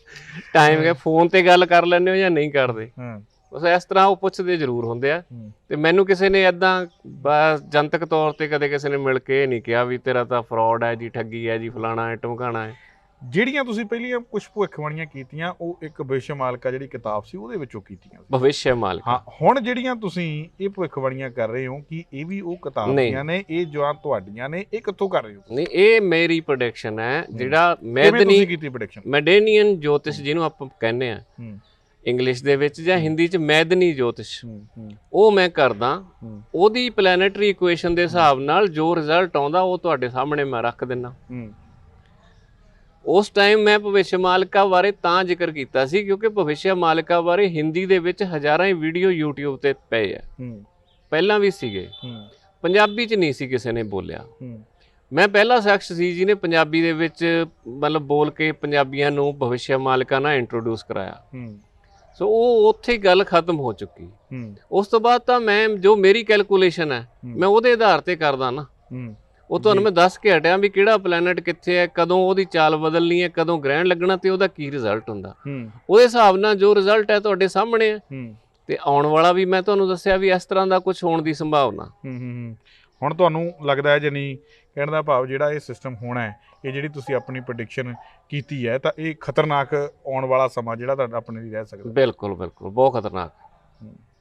ਟਾਈਮ ਹੈ ਫੋਨ ਤੇ ਗੱਲ ਕਰ ਲੈਂਦੇ ਹੋ ਜਾਂ ਨਹੀਂ ਕਰਦੇ? ਹਾਂ। ਬਸ ਇਸ ਤਰ੍ਹਾਂ ਉਹ ਪੁੱਛਦੇ ਜ਼ਰੂਰ ਹੁੰਦੇ ਆ। ਹੂੰ। ਤੇ ਮੈਨੂੰ ਕਿਸੇ ਨੇ ਐਦਾਂ ਬਸ ਜਨਤਕ ਤੌਰ ਤੇ ਕਦੇ ਕਿਸੇ ਨੇ ਮਿਲ ਕੇ ਇਹ ਨਹੀਂ ਕਿਹਾ ਵੀ ਤੇਰਾ ਤਾਂ ਫਰਾਡ ਹੈ ਜੀ ਠੱਗੀ ਹੈ ਜੀ ਫਲਾਣਾ ਹੈ ਟਮਕਾਣਾ ਹੈ। ਜਿਹੜੀਆਂ ਤੁਸੀਂ ਪਹਿਲੀਆਂ ਕੁਝ ਭਵਿੱਖਬਾਣੀਆਂ ਕੀਤੀਆਂ ਉਹ ਇੱਕ ਵਿਸ਼ੇ ਮਾਲਕਾ ਜਿਹੜੀ ਕਿਤਾਬ ਸੀ ਉਹਦੇ ਵਿੱਚੋਂ ਕੀਤੀਆਂ ਸੀ। ਮਾਲਕ। ਹਾਂ ਹੁਣ ਜਿਹੜੀਆਂ ਤੁਸੀਂ ਇਹ ਭਵਿੱਖਬਾਣੀਆਂ ਕਰ ਰਹੇ ਹੋ ਕਿ ਇਹ ਵੀ ਉਹ ਕਿਤਾਬ। ਦੀਆਂ ਨੇ ਇਹ ਜੋ ਤੁਹਾਡੀਆਂ ਨੇ ਇਹ ਕਿੱਥੋਂ ਕਰ ਰਹੇ ਹੋ ਨਹੀਂ ਇਹ ਮੇਰੀ ਪ੍ਰੋਡਕਸ਼ਨ ਹੈ ਜਿਹੜਾ ਮੈਦਨੀ ਤੁਸੀਂ ਕੀਤੀ ਪ੍ਰੈਡਿਕਸ਼ਨ ਮੈਡੇਨੀਅਨ ਜੋਤਿਸ਼ ਜਿਹਨੂੰ ਆਪਾਂ ਕਹਿੰਦੇ ਆ ਇੰਗਲਿਸ਼ ਦੇ ਵਿੱਚ ਜਾਂ ਹਿੰਦੀ ਚ ਮੈਦਨੀ ਜੋਤਿਸ਼। ਉਹ ਮੈਂ ਕਰਦਾ ਉਹਦੀ ਪਲੈਨੇਟਰੀ ਇਕੁਏਸ਼ਨ ਦੇ ਹਿਸਾਬ ਨਾਲ ਜੋ ਰਿਜ਼ਲਟ ਆਉਂਦਾ ਉਹ ਤੁਹਾਡੇ ਸਾਹਮਣੇ ਮੈਂ ਰੱਖ ਦਿੰਨਾ ਹੂੰ। ਉਸ ਟਾਈਮ ਮੈਂ ਭਵਿੱਖ ਮਾਲਕਾ ਬਾਰੇ ਤਾਂ ਜ਼ਿਕਰ ਕੀਤਾ ਸੀ ਕਿਉਂਕਿ ਭਵਿੱਖ ਮਾਲਕਾ ਬਾਰੇ ਹਿੰਦੀ ਦੇ ਵਿੱਚ ਹਜ਼ਾਰਾਂ ਹੀ ਵੀਡੀਓ YouTube ਤੇ ਪਏ ਆ। ਪਹਿਲਾਂ ਵੀ ਸੀਗੇ। ਪੰਜਾਬੀ ਚ ਨਹੀਂ ਸੀ ਕਿਸੇ ਨੇ ਬੋਲਿਆ। ਮੈਂ ਪਹਿਲਾ ਸ਼ਖਸ ਸੀ ਜਿਹਨੇ ਪੰਜਾਬੀ ਦੇ ਵਿੱਚ ਮਤਲਬ ਬੋਲ ਕੇ ਪੰਜਾਬੀਆਂ ਨੂੰ ਭਵਿੱਖ ਮਾਲਕਾ ਨਾਲ ਇੰਟਰੋਡਿਊਸ ਕਰਾਇਆ। ਸੋ ਉਹ ਉੱਥੇ ਗੱਲ ਖਤਮ ਹੋ ਚੁੱਕੀ। ਉਸ ਤੋਂ ਬਾਅਦ ਤਾਂ ਮੈਂ ਜੋ ਮੇਰੀ ਕੈਲਕੂਲੇਸ਼ਨ ਹੈ। ਮੈਂ ਉਹਦੇ ਆਧਾਰ ਤੇ ਕਰਦਾ ਨਾ। ਉਹ ਤੁਹਾਨੂੰ। ਮੈਂ ਦੱਸ ਕੇ ਹਟਿਆ ਵੀ ਕਿਹੜਾ ਪਲੈਨਟ ਕਿੱਥੇ ਹੈ ਕਦੋਂ ਉਹਦੀ ਚਾਲ ਬਦਲਣੀ ਹੈ ਕਦੋਂ ਗ੍ਰਹਿਣ ਲੱਗਣਾ ਤੇ ਉਹਦਾ ਕੀ ਰਿਜ਼ਲਟ ਹੁੰਦਾ। ਹੂੰ। ਉਹਦੇ ਹਿਸਾਬ ਨਾਲ ਜੋ ਰਿਜ਼ਲਟ ਹੈ ਤੁਹਾਡੇ ਸਾਹਮਣੇ ਹੈ। ਹੂੰ। ਤੇ ਆਉਣ ਵਾਲਾ ਵੀ ਮੈਂ ਤੁਹਾਨੂੰ ਦੱਸਿਆ ਵੀ ਇਸ ਤਰ੍ਹਾਂ ਦਾ ਕੁਝ ਹੋਣ ਦੀ ਸੰਭਾਵਨਾ। ਹੂੰ ਹੂੰ ਹੂੰ। ਹੁਣ ਤੁਹਾਨੂੰ ਲੱਗਦਾ ਹੈ ਜਨੀ ਕਹਿਣ ਦਾ ਭਾਵ ਜਿਹੜਾ ਇਹ ਸਿਸਟਮ ਹੋਣਾ ਹੈ ਇਹ ਜਿਹੜੀ ਤੁਸੀਂ ਆਪਣੀ ਪ੍ਰੈਡਿਕਸ਼ਨ ਕੀਤੀ ਹੈ ਤਾਂ ਇਹ ਖਤਰਨਾਕ ਆਉਣ ਵਾਲਾ ਸਮਾਂ ਜਿਹੜਾ ਤੁਹਾਡਾ ਆਪਣੇ ਲਈ ਰਹਿ ਸਕਦਾ ਬਿਲਕੁਲ ਬਿਲਕੁਲ। ਬਹੁਤ ਖਤਰਨਾਕ।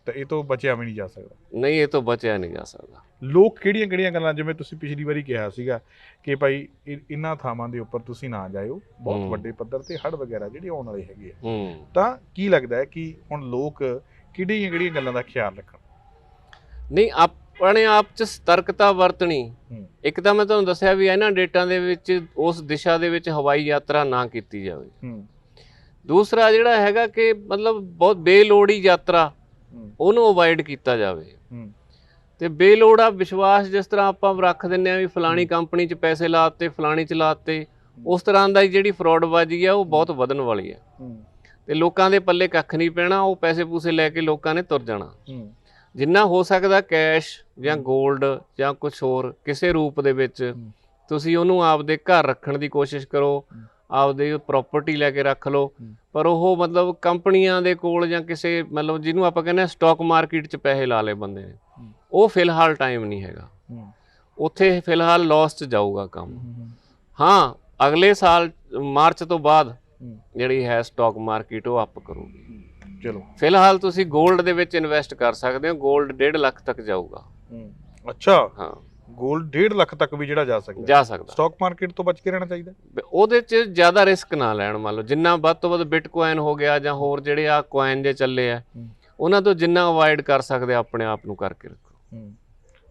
ਤਾਂ ਇਹ ਤੋਂ ਬਚਿਆ ਵੀ ਨਹੀਂ ਜਾ ਸਕਦਾ। ਨਹੀਂ ਇਹ ਤੋਂ ਬਚਿਆ ਨਹੀਂ ਜਾ ਸਕਦਾ। ਲੋਕ ਕਿਹੜੀਆਂ ਕਿਹੜੀਆਂ ਗੱਲਾਂ ਜਿਵੇਂ ਤੁਸੀਂ ਪਿਛਲੀ ਵਾਰੀ ਕਿਹਾ ਸੀਗਾ ਕਿ ਭਾਈ ਇ- ਇਹਨਾਂ ਥਾਵਾਂ ਦੇ ਉੱਪਰ ਤੁਸੀਂ ਨਾ ਜਾਇਓ ਬਹੁਤ। ਵੱਡੇ ਪੱਧਰ ਤੇ ਹੜ ਵਗੈਰਾ ਜਿਹੜੇ ਆਉਣ ਵਾਲੇ ਹੈਗੇ ਆ। ਤਾਂ ਕੀ ਲੱਗਦਾ ਹੈ ਕਿ ਹੁਣ ਲੋਕ ਕਿਹੜੀਆਂ ਕਿਹੜੀਆਂ ਗੱਲਾਂ ਦਾ ਖਿਆਲ ਰੱਖਣ? ਨਹੀਂ ਆਪਣੇ ਆਪ ਚ ਸਤਰਕਤਾ ਵਰਤਣੀ। ਇੱਕ ਤਾਂ ਮੈਂ ਤੁਹਾਨੂੰ ਦੱਸਿਆ ਵੀ ਇਹਨਾਂ ਡੇਟਾਂ ਦੇ ਵਿੱਚ ਉਸ ਦਿਸ਼ਾ ਦੇ ਵਿੱਚ ਹਵਾਈ ਯਾਤਰਾ ਨਾ ਕੀਤੀ ਜਾਵੇ। ਦੂਸਰਾ ਜਿਹੜਾ ਹੈਗਾ ਕਿ ਮਤਲਬ ਬਹੁਤ ਬੇਲੋੜੀ ਯਾਤਰਾ ਉਹਨੂੰ ਅਵੋਇਡ ਕੀਤਾ ਜਾਵੇ। ਤੇ ਬੇਲੋੜਾ ਵਿਸ਼ਵਾਸ ਜਿਸ ਤਰ੍ਹਾਂ ਆਪਾਂ ਰੱਖ ਦਿੰਨੇ ਆ ਵੀ ਫਲਾਣੀ ਕੰਪਨੀ 'ਚ ਪੈਸੇ ਲਾਤੇ ਫਲਾਣੀ 'ਚ ਲਾਤੇ ਉਸ ਤਰ੍ਹਾਂ ਦਾ ਜਿਹੜੀ ਫਰਾਡਬਾਜ਼ੀ ਆ ਉਹ ਬਹੁਤ ਵਧਣ ਵਾਲੀ ਹੂੰ। ਤੇ ਲੋਕਾਂ ਦੇ ਪੱਲੇ ਕੱਖ ਨਹੀਂ ਪੈਣਾ ਉਹ ਪੈਸੇ ਪੂਸੇ ਲੈ ਕੇ ਲੋਕਾਂ ਨੇ ਤੁਰ ਜਾਣਾ। ਜਿੰਨਾ ਹੋ ਸਕਦਾ ਕੈਸ਼ ਜਾਂ। 골ਡ ਜਾਂ ਕੁਝ ਹੋਰ ਕਿਸੇ ਰੂਪ ਦੇ ਵਿੱਚ। ਤੁਸੀਂ ਉਹਨੂੰ ਆਪਦੇ ਘਰ ਰੱਖਣ ਦੀ ਕੋਸ਼ਿਸ਼ ਕਰੋ। ਆਪਦੇ ਪ੍ਰਾਪਰਟੀ ਲੈ ਕੇ ਰੱਖ ਲਓ। ਪਰ ਉਹ ਮਤਲਬ ਕੰਪਨੀਆਂ ਦੇ ਕੋਲ ਜਾਂ ਕਿਸੇ ਮਤਲਬ ਜਿਹਨੂੰ ਆਪਾਂ ਕਹਿੰਦੇ ਆ ਸਟਾਕ ਮਾਰਕੀਟ 'ਚ ਪੈਸੇ ਲਾ ਲਏ ਬੰਦੇ ਨੇ। ਉਹ ਫਿਲਹਾਲ ਟਾਈਮ ਨਹੀਂ ਹੈਗਾ। ਉੱਥੇ ਫਿਲਹਾਲ ਲਾਸ 'ਚ ਜਾਊਗਾ ਕੰਮ। ਹੂੰ ਅਗਲੇ ਸਾਲ ਮਾਰਚ ਤੋਂ ਬਾਅਦ। ਜਿਹੜੀ ਹੈ ਸਟਾਕ ਮਾਰਕੀਟ ਉਹ ਅਪ ਕਰੂਗੀ। ਚਲੋ। ਫਿਲਹਾਲ ਤੁਸੀਂ 골ਡ ਦੇ ਵਿੱਚ ਇਨਵੈਸਟ ਕਰ ਸਕਦੇ ਹੋ। 골ਡ 1.5 ਲੱਖ ਤੱਕ ਜਾਊਗਾ। ਅੱਛਾ। ਹਾਂ। 골ਡ 1.5 ਲੱਖ ਤੱਕ ਵੀ ਜਿਹੜਾ ਜਾ ਸਕਦਾ। ਜਾ ਸਕਦਾ। ਸਟਾਕ ਮਾਰਕੀਟ ਤੋਂ ਬਚ ਕੇ ਰਹਿਣਾ ਚਾਹੀਦਾ। ਉਹਦੇ 'ਚ ਜ਼ਿਆਦਾ ਰਿਸਕ ਨਾ ਲੈਣ ਮੰਨ ਲਓ। ਜਿੰਨਾ ਵੱਧ ਤੋਂ ਵੱਧ ਬਿਟਕੋਇਨ ਹੋ ਗਿਆ ਜਾਂ ਹੋਰ ਜਿਹੜੇ ਆ ਕੋਇਨ ਜੇ ਚੱਲੇ ਆ। ਉਹਨਾਂ ਤੋਂ ਜਿੰਨਾ ਅਵਾਇਡ ਕਰ ਸਕਦੇ ਆਪਣੇ ਆਪ ਨੂੰ ਕਰਕੇ ਰੱਖੋ।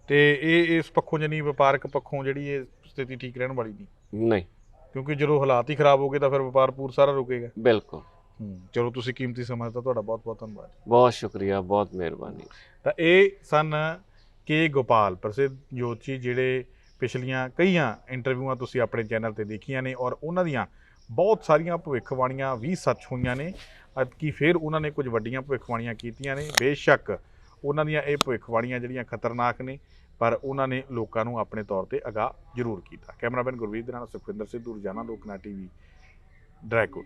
ਤੇ ਇਹ ਇਸ ਪੱਖੋਂ ਜਨੀ ਵਪਾਰਕ ਪੱਖੋਂ ਜਿਹੜੀ ਇਹ ਸਥਿਤੀ ਠੀਕ ਰਹਿਣ ਵਾਲੀ ਨਹੀਂ। ਨਹੀਂ। ਕਿਉਂਕਿ ਜਦੋਂ ਹਾਲਾਤ ਹੀ ਖਰਾਬ ਹੋ ਗਏ ਤਾਂ ਫਿਰ ਵਪਾਰ ਪੂਰ ਸਾਰਾ ਰੁਕੇਗਾ। ਬਿਲਕੁਲ। ਚਲੋ ਤੁਸੀਂ ਕੀਮਤੀ ਸਮਾਂ ਦਿੱਤਾ ਤੁਹਾਡਾ ਬਹੁਤ ਬਹੁਤ ਧੰਨਵਾਦ। ਬਹੁਤ ਸ਼ੁਕਰੀਆ ਬਹੁਤ ਮਿਹਰਬਾਨੀ। ਤਾਂ ਇਹ ਸਨ ਕੇ ਗੋਪਾਲ ਪ੍ਰਸਿੱਧ ਜੋਤਸ਼ੀ ਜਿਹੜੇ ਪਿਛਲੀਆਂ ਕਈਆਂ ਇੰਟਰਵਿਊਆਂ ਤੁਸੀਂ ਆਪਣੇ ਚੈਨਲ ਤੇ ਦੇਖੀਆਂ ਨੇ ਔਰ ਉਹਨਾਂ ਦੀਆਂ ਬਹੁਤ ਸਾਰੀਆਂ ਭਵਿੱਖਬਾਣੀਆਂ ਵੀ ਸੱਚ ਹੋਈਆਂ ਨੇ। ਕਿ ਫਿਰ ਉਹਨਾਂ ਨੇ ਕੁਝ ਵੱਡੀਆਂ ਭਵਿੱਖਬਾਣੀਆਂ ਕੀਤੀਆਂ ਨੇ। ਬੇਸ਼ੱਕ ਉਹਨਾਂ ਦੀਆਂ ਇਹ ਭਵਿੱਖਬਾਣੀਆਂ ਜਿਹੜੀਆਂ ਖਤਰਨਾਕ ਨੇ, ਪਰ ਉਹਨਾਂ ਨੇ ਲੋਕਾਂ ਨੂੰ ਆਪਣੇ ਤੌਰ ਤੇ ਅਗਾਹ ਜ਼ਰੂਰ ਕੀਤਾ। ਕੈਮਰਾਮੈਨ ਗੁਰਵੀਰ ਦੇ ਨਾਲ ਸੁਖਵਿੰਦਰ ਸਿੱਧੂ, ਰੋਜ਼ਾਨਾ ਲੋਕਨਾ ਟੀਵੀ ਡਰੈਕੋਟ